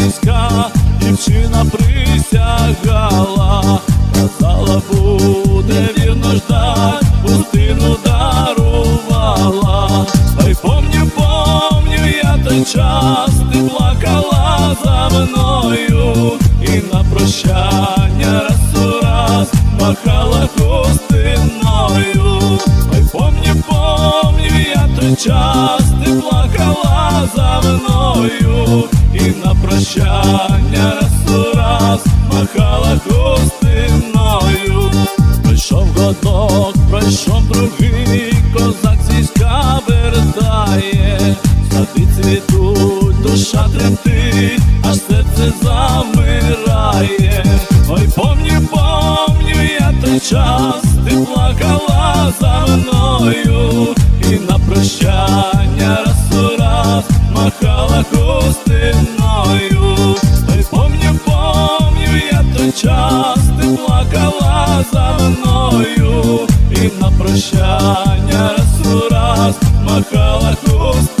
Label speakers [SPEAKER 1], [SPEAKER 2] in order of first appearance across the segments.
[SPEAKER 1] хлопець дівчина присягала, казала, буде вірно ждать, пустину дарувала. Ой, помню, помню, я той час, ти плакала за мною, і на прощання раз у раз махала хустиною. Ой, помню, помню, я той час, ти плакала за мною, і на прощання раз у раз махала хустиною. Пройшов годок, пройшов другий, козак зі війська прощання раз у раз махала хустиною.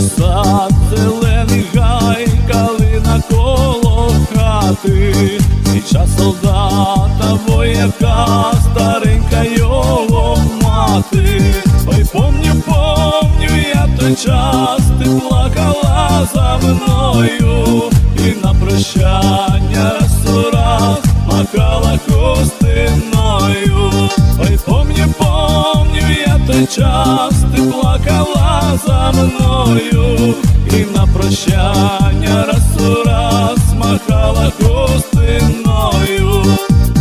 [SPEAKER 1] Сад, зелений гай, калина коло хати, Свіча солдата, вояка, старенька його мати. Ой, помню, помню, я той час, ти плакала за мною, і на прощання за мною, і на прощання раз у раз махала хустиною.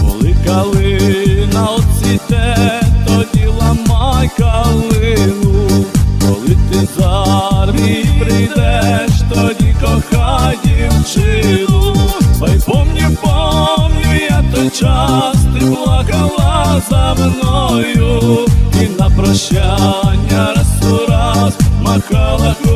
[SPEAKER 1] Коли калина оцвіте, тоді ламай калину, коли ти з армії прийдеш, тоді кохай дівчину. Ой, помню, помню, я той час, ти плакала за мною, і на прощання раз у раз махала хустиною.